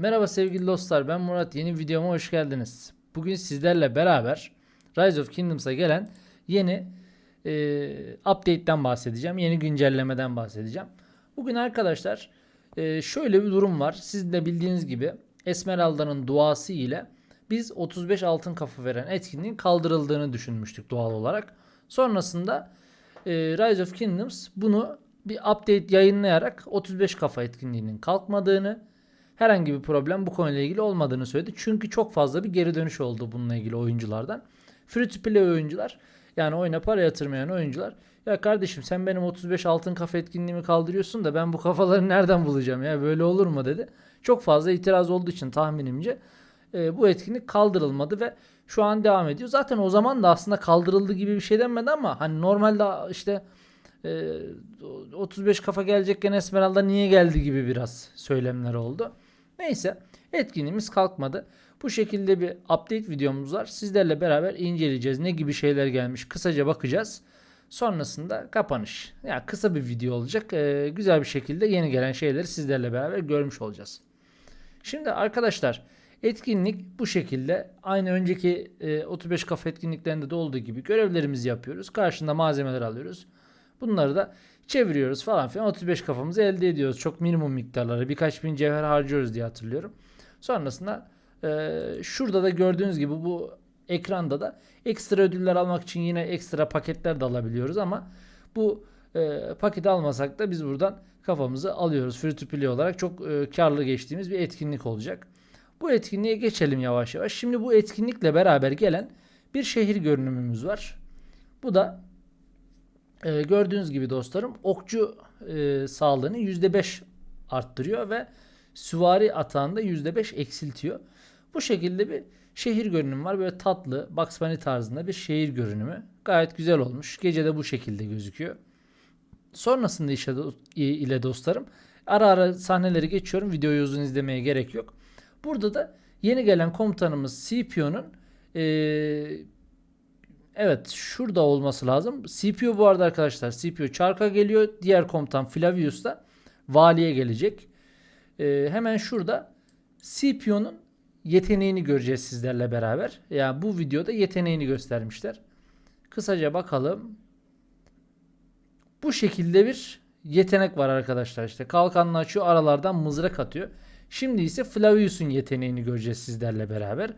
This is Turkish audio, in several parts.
Merhaba sevgili dostlar ben Murat yeni videoma hoş geldiniz. Bugün sizlerle beraber Rise of Kingdoms'a gelen yeni e, update'ten bahsedeceğim. Yeni güncellemeden bahsedeceğim. Bugün arkadaşlar e, şöyle bir durum var. Siz de bildiğiniz gibi Esmeralda'nın duası ile biz 35 altın kafa veren etkinliğin kaldırıldığını düşünmüştük doğal olarak. Sonrasında e, Rise of Kingdoms bunu bir update yayınlayarak 35 kafa etkinliğinin kalkmadığını herhangi bir problem bu konuyla ilgili olmadığını söyledi. Çünkü çok fazla bir geri dönüş oldu bununla ilgili oyunculardan. Free to play oyuncular yani oyuna para yatırmayan oyuncular ya kardeşim sen benim 35 altın kafa etkinliğimi kaldırıyorsun da ben bu kafaları nereden bulacağım ya böyle olur mu dedi. Çok fazla itiraz olduğu için tahminimce e, bu etkinlik kaldırılmadı ve şu an devam ediyor. Zaten o zaman da aslında kaldırıldı gibi bir şey denmedi ama hani normalde işte e, 35 kafa gelecekken Esmeralda niye geldi gibi biraz söylemler oldu. Neyse etkinliğimiz kalkmadı. Bu şekilde bir update videomuz var. Sizlerle beraber inceleyeceğiz. Ne gibi şeyler gelmiş kısaca bakacağız. Sonrasında kapanış. Yani kısa bir video olacak. Ee, güzel bir şekilde yeni gelen şeyleri sizlerle beraber görmüş olacağız. Şimdi arkadaşlar etkinlik bu şekilde. Aynı önceki e, 35 kafa etkinliklerinde de olduğu gibi görevlerimizi yapıyoruz. Karşında malzemeler alıyoruz. Bunları da çeviriyoruz falan filan 35 kafamızı elde ediyoruz. Çok minimum miktarları birkaç bin cevher harcıyoruz diye hatırlıyorum. Sonrasında e, şurada da gördüğünüz gibi bu ekranda da ekstra ödüller almak için yine ekstra paketler de alabiliyoruz ama bu e, paketi almasak da biz buradan kafamızı alıyoruz. Free to play olarak çok e, karlı geçtiğimiz bir etkinlik olacak. Bu etkinliğe geçelim yavaş yavaş. Şimdi bu etkinlikle beraber gelen bir şehir görünümümüz var. Bu da e, gördüğünüz gibi dostlarım okçu e, sağlığını %5 arttırıyor ve süvari atağında %5 eksiltiyor. Bu şekilde bir şehir görünümü var. Böyle tatlı Bugs Bunny tarzında bir şehir görünümü. Gayet güzel olmuş. Gece de bu şekilde gözüküyor. Sonrasında işe ile dostlarım ara ara sahneleri geçiyorum. Videoyu uzun izlemeye gerek yok. Burada da yeni gelen komutanımız Scipio'nun e, Evet şurada olması lazım. CPU bu arada arkadaşlar. CPU çarka geliyor. Diğer komutan Flavius da valiye gelecek. Ee, hemen şurada CPU'nun yeteneğini göreceğiz sizlerle beraber. Yani bu videoda yeteneğini göstermişler. Kısaca bakalım. Bu şekilde bir yetenek var arkadaşlar. İşte kalkanını açıyor aralardan mızrak atıyor. Şimdi ise Flavius'un yeteneğini göreceğiz sizlerle beraber.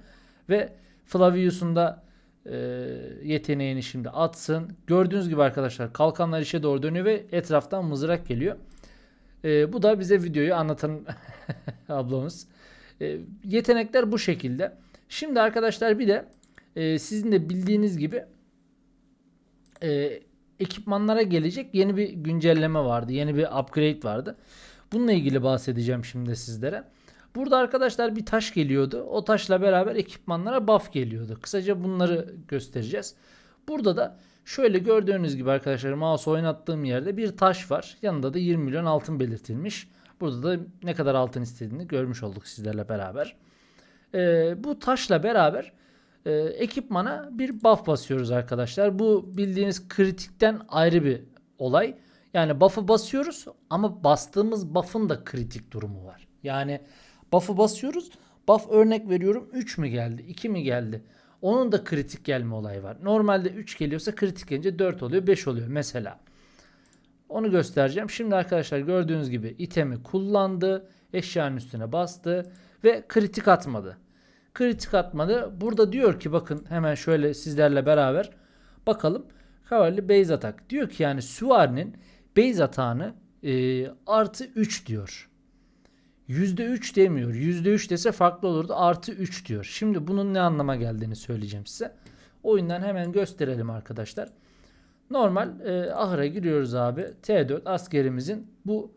Ve Flavius'un da e, yeteneğini şimdi atsın. Gördüğünüz gibi arkadaşlar kalkanlar işe doğru dönüyor ve etraftan mızrak geliyor. E, bu da bize videoyu anlatan ablamız. E, yetenekler bu şekilde. Şimdi arkadaşlar bir de e, sizin de bildiğiniz gibi e, ekipmanlara gelecek yeni bir güncelleme vardı. Yeni bir upgrade vardı. Bununla ilgili bahsedeceğim şimdi sizlere. Burada arkadaşlar bir taş geliyordu. O taşla beraber ekipmanlara buff geliyordu. Kısaca bunları göstereceğiz. Burada da şöyle gördüğünüz gibi arkadaşlar mouse oynattığım yerde bir taş var. Yanında da 20 milyon altın belirtilmiş. Burada da ne kadar altın istediğini görmüş olduk sizlerle beraber. Ee, bu taşla beraber e, ekipmana bir buff basıyoruz arkadaşlar. Bu bildiğiniz kritikten ayrı bir olay. Yani buff'ı basıyoruz ama bastığımız buff'ın da kritik durumu var. Yani Buff'ı basıyoruz. Buff örnek veriyorum 3 mü geldi 2 mi geldi? Onun da kritik gelme olayı var. Normalde 3 geliyorsa kritik gelince 4 oluyor 5 oluyor mesela. Onu göstereceğim. Şimdi arkadaşlar gördüğünüz gibi itemi kullandı. Eşyanın üstüne bastı. Ve kritik atmadı. Kritik atmadı. Burada diyor ki bakın hemen şöyle sizlerle beraber bakalım. Cavalry base atak. Diyor ki yani süvarinin base atağını e, artı 3 diyor. %3 demiyor. %3 dese farklı olurdu. Artı 3 diyor. Şimdi bunun ne anlama geldiğini söyleyeceğim size. Oyundan hemen gösterelim arkadaşlar. Normal e, ahıra giriyoruz abi. T4 askerimizin bu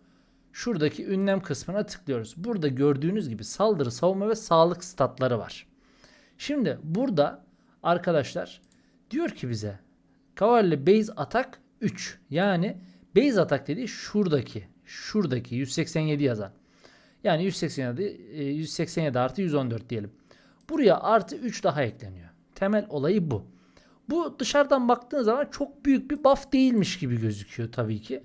şuradaki ünlem kısmına tıklıyoruz. Burada gördüğünüz gibi saldırı, savunma ve sağlık statları var. Şimdi burada arkadaşlar diyor ki bize Cavalry Base Attack 3. Yani Base Attack dediği şuradaki, şuradaki 187 yazan. Yani 187, 187 e, artı 114 diyelim. Buraya artı 3 daha ekleniyor. Temel olayı bu. Bu dışarıdan baktığın zaman çok büyük bir buff değilmiş gibi gözüküyor tabii ki.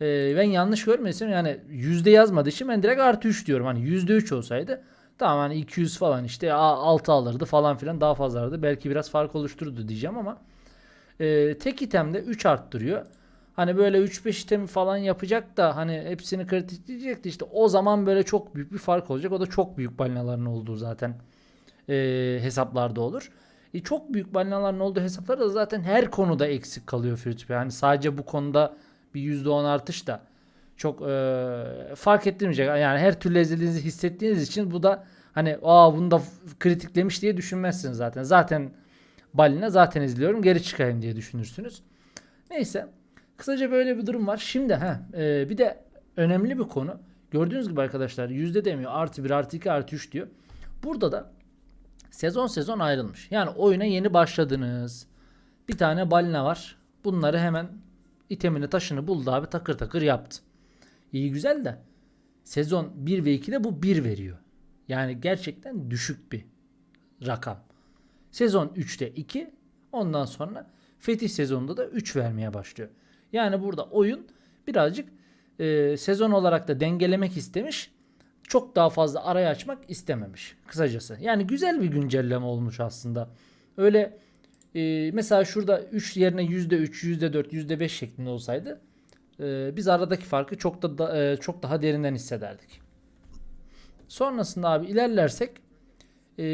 Ee, ben yanlış görmesem yani yüzde yazmadığı için ben direkt artı 3 diyorum. Hani yüzde 3 olsaydı Tamam hani 200 falan işte 6 alırdı falan filan daha fazla alırdı. Belki biraz fark oluştururdu diyeceğim ama e, tek itemde 3 arttırıyor. Hani böyle 3-5 itemi falan yapacak da hani hepsini kritikleyecekti işte o zaman böyle çok büyük bir fark olacak. O da çok büyük balinaların olduğu zaten e, hesaplarda olur. E, çok büyük balinaların olduğu hesaplarda da zaten her konuda eksik kalıyor FreeTP. Yani sadece bu konuda bir %10 artış da çok e, fark ettirmeyecek. Yani her türlü ezildiğinizi hissettiğiniz için bu da hani aa bunu da kritiklemiş diye düşünmezsiniz zaten. Zaten balina zaten izliyorum geri çıkayım diye düşünürsünüz. Neyse. Kısaca böyle bir durum var. Şimdi ha e, bir de önemli bir konu. Gördüğünüz gibi arkadaşlar yüzde demiyor. Artı 1 artı 2 artı 3 diyor. Burada da sezon sezon ayrılmış. Yani oyuna yeni başladınız. Bir tane balina var. Bunları hemen itemini taşını buldu abi takır takır yaptı. İyi güzel de sezon 1 ve 2'de bu 1 veriyor. Yani gerçekten düşük bir rakam. Sezon 3'te 2 ondan sonra fetih sezonunda da 3 vermeye başlıyor. Yani burada oyun birazcık e, sezon olarak da dengelemek istemiş. Çok daha fazla arayı açmak istememiş kısacası. Yani güzel bir güncelleme olmuş aslında. Öyle e, mesela şurada 3 yerine %3, %4, %5 şeklinde olsaydı e, biz aradaki farkı çok da, da e, çok daha derinden hissederdik. Sonrasında abi ilerlersek e,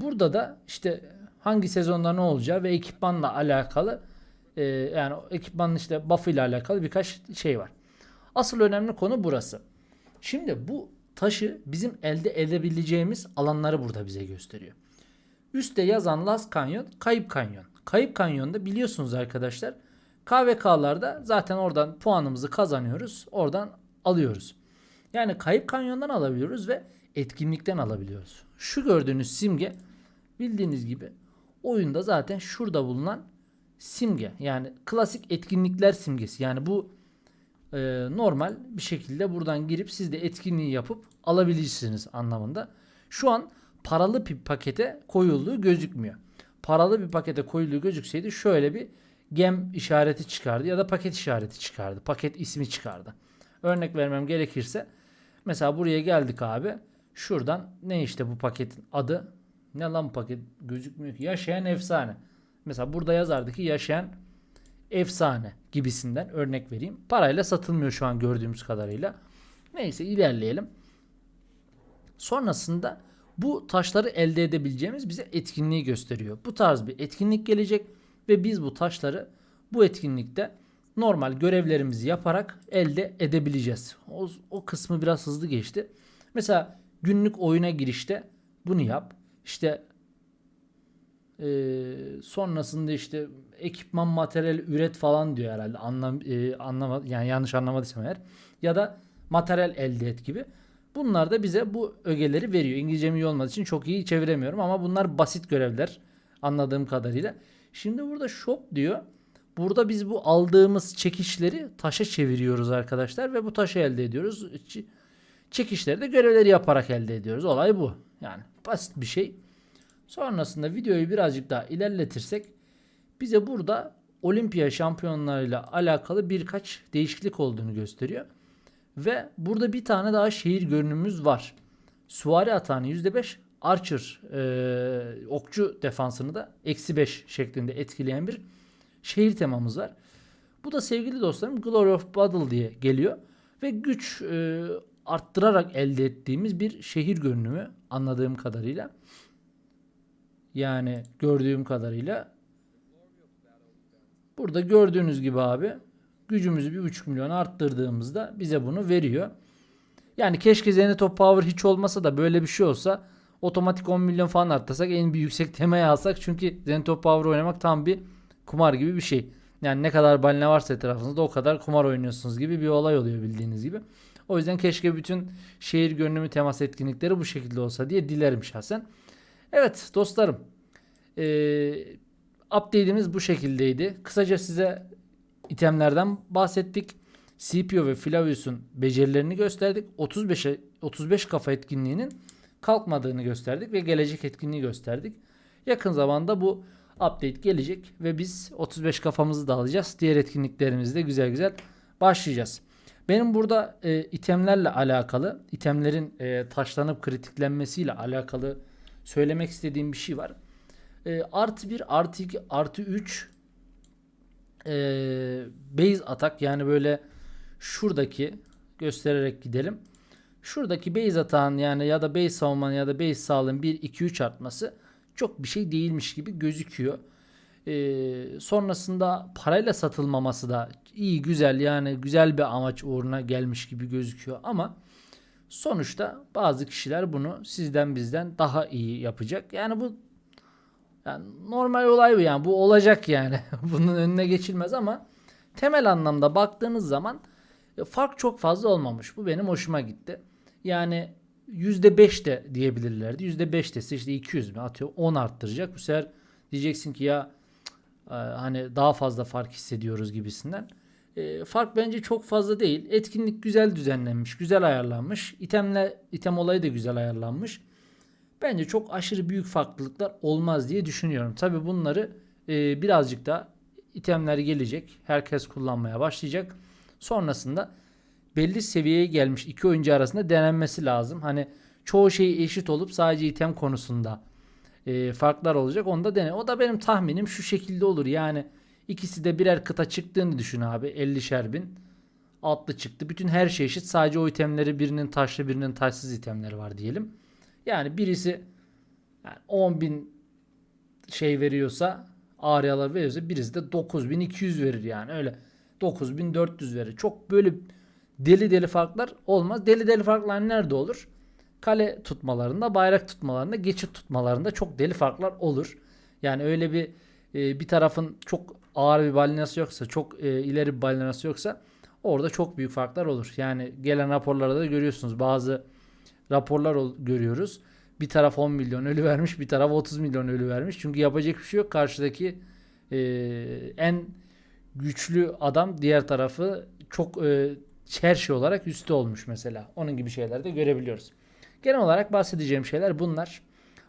burada da işte hangi sezonda ne olacağı ve ekipmanla alakalı e, yani ekipmanın işte buff ile alakalı birkaç şey var. Asıl önemli konu burası. Şimdi bu taşı bizim elde edebileceğimiz alanları burada bize gösteriyor. Üste yazan Last Canyon, Kayıp Kanyon. Kayıp Kanyon'da biliyorsunuz arkadaşlar KVK'larda zaten oradan puanımızı kazanıyoruz. Oradan alıyoruz. Yani Kayıp Kanyon'dan alabiliyoruz ve etkinlikten alabiliyoruz. Şu gördüğünüz simge bildiğiniz gibi oyunda zaten şurada bulunan simge. Yani klasik etkinlikler simgesi. Yani bu e, normal bir şekilde buradan girip siz de etkinliği yapıp alabilirsiniz anlamında. Şu an paralı bir pakete koyulduğu gözükmüyor. Paralı bir pakete koyulduğu gözükseydi şöyle bir gem işareti çıkardı ya da paket işareti çıkardı. Paket ismi çıkardı. Örnek vermem gerekirse mesela buraya geldik abi. Şuradan ne işte bu paketin adı? Ne lan paket gözükmüyor ki. Yaşayan efsane. Mesela burada yazardı ki yaşayan efsane gibisinden örnek vereyim. Parayla satılmıyor şu an gördüğümüz kadarıyla. Neyse ilerleyelim. Sonrasında bu taşları elde edebileceğimiz bize etkinliği gösteriyor. Bu tarz bir etkinlik gelecek ve biz bu taşları bu etkinlikte normal görevlerimizi yaparak elde edebileceğiz. O, o kısmı biraz hızlı geçti. Mesela günlük oyuna girişte bunu yap. İşte e, sonrasında işte ekipman materyal üret falan diyor herhalde. Anlam e, anlama yani yanlış anlamadıysam eğer. Ya da materyal elde et gibi. Bunlar da bize bu ögeleri veriyor. İngilizcem iyi olmadığı için çok iyi çeviremiyorum ama bunlar basit görevler anladığım kadarıyla. Şimdi burada shop diyor. Burada biz bu aldığımız çekişleri taşa çeviriyoruz arkadaşlar ve bu taşı elde ediyoruz. Çekişleri de görevleri yaparak elde ediyoruz. Olay bu. Yani basit bir şey. Sonrasında videoyu birazcık daha ilerletirsek bize burada olimpiya şampiyonlarıyla alakalı birkaç değişiklik olduğunu gösteriyor. Ve burada bir tane daha şehir görünümümüz var. Suvari atağını %5 Archer e, okçu defansını da eksi 5 şeklinde etkileyen bir şehir temamız var. Bu da sevgili dostlarım Glory of Battle diye geliyor. Ve güç e, arttırarak elde ettiğimiz bir şehir görünümü anladığım kadarıyla. Yani gördüğüm kadarıyla. Burada gördüğünüz gibi abi gücümüzü bir 3 milyon arttırdığımızda bize bunu veriyor. Yani keşke Zenitop Power hiç olmasa da böyle bir şey olsa otomatik 10 milyon falan arttırsak en bir yüksek temaya alsak çünkü Zenitop Power oynamak tam bir kumar gibi bir şey. Yani ne kadar balina varsa etrafınızda o kadar kumar oynuyorsunuz gibi bir olay oluyor bildiğiniz gibi. O yüzden keşke bütün şehir görünümü temas etkinlikleri bu şekilde olsa diye dilerim şahsen. Evet dostlarım. Ee, update'imiz bu şekildeydi. Kısaca size itemlerden bahsettik. CPO ve Flavius'un becerilerini gösterdik. 35 35 kafa etkinliğinin kalkmadığını gösterdik ve gelecek etkinliği gösterdik. Yakın zamanda bu update gelecek ve biz 35 kafamızı da alacağız. Diğer etkinliklerimizde güzel güzel başlayacağız. Benim burada e, itemlerle alakalı, itemlerin e, taşlanıp kritiklenmesiyle alakalı söylemek istediğim bir şey var. E, artı 1, artı 2, artı 3 e, base atak yani böyle şuradaki göstererek gidelim. Şuradaki base atağın yani ya da base savunmanın ya da base sağlığın 1, 2, 3 artması çok bir şey değilmiş gibi gözüküyor. Ee, sonrasında parayla satılmaması da iyi güzel yani güzel bir amaç uğruna gelmiş gibi gözüküyor ama sonuçta bazı kişiler bunu sizden bizden daha iyi yapacak. Yani bu yani normal olay bu yani bu olacak yani bunun önüne geçilmez ama temel anlamda baktığınız zaman e, fark çok fazla olmamış. Bu benim hoşuma gitti. Yani %5 de diyebilirlerdi. %5 dese işte 200 mi atıyor 10 arttıracak. Bu sefer diyeceksin ki ya e, hani daha fazla fark hissediyoruz gibisinden. E, fark bence çok fazla değil. Etkinlik güzel düzenlenmiş, güzel ayarlanmış. İtemle item olayı da güzel ayarlanmış. Bence çok aşırı büyük farklılıklar olmaz diye düşünüyorum. Tabi bunları e, birazcık da itemler gelecek. Herkes kullanmaya başlayacak. Sonrasında belli seviyeye gelmiş iki oyuncu arasında denenmesi lazım. Hani çoğu şey eşit olup sadece item konusunda e, farklar olacak. Onu da dene. O da benim tahminim şu şekilde olur. Yani ikisi de birer kıta çıktığını düşün abi. 50'şer bin. Altlı çıktı. Bütün her şey eşit. Sadece o itemleri birinin taşlı birinin taşsız itemleri var diyelim. Yani birisi yani 10 bin şey veriyorsa Aryalar veriyorsa birisi de 9200 verir yani öyle 9400 verir. Çok böyle deli deli farklar olmaz. Deli deli farklar nerede olur? Kale tutmalarında, bayrak tutmalarında, geçit tutmalarında çok deli farklar olur. Yani öyle bir e, bir tarafın çok ağır bir balinası yoksa, çok e, ileri bir balinası yoksa orada çok büyük farklar olur. Yani gelen raporlarda da görüyorsunuz bazı raporlar görüyoruz. Bir taraf 10 milyon ölü vermiş, bir taraf 30 milyon ölü vermiş. Çünkü yapacak bir şey yok. Karşıdaki e, en güçlü adam diğer tarafı çok e, her şey olarak üstü olmuş mesela. Onun gibi şeyler de görebiliyoruz. Genel olarak bahsedeceğim şeyler bunlar.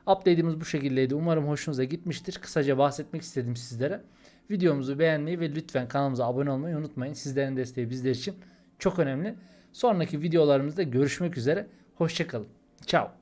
Update'imiz bu şekildeydi. Umarım hoşunuza gitmiştir. Kısaca bahsetmek istedim sizlere. Videomuzu beğenmeyi ve lütfen kanalımıza abone olmayı unutmayın. Sizlerin desteği bizler için çok önemli. Sonraki videolarımızda görüşmek üzere. Hoşçakalın. Ciao.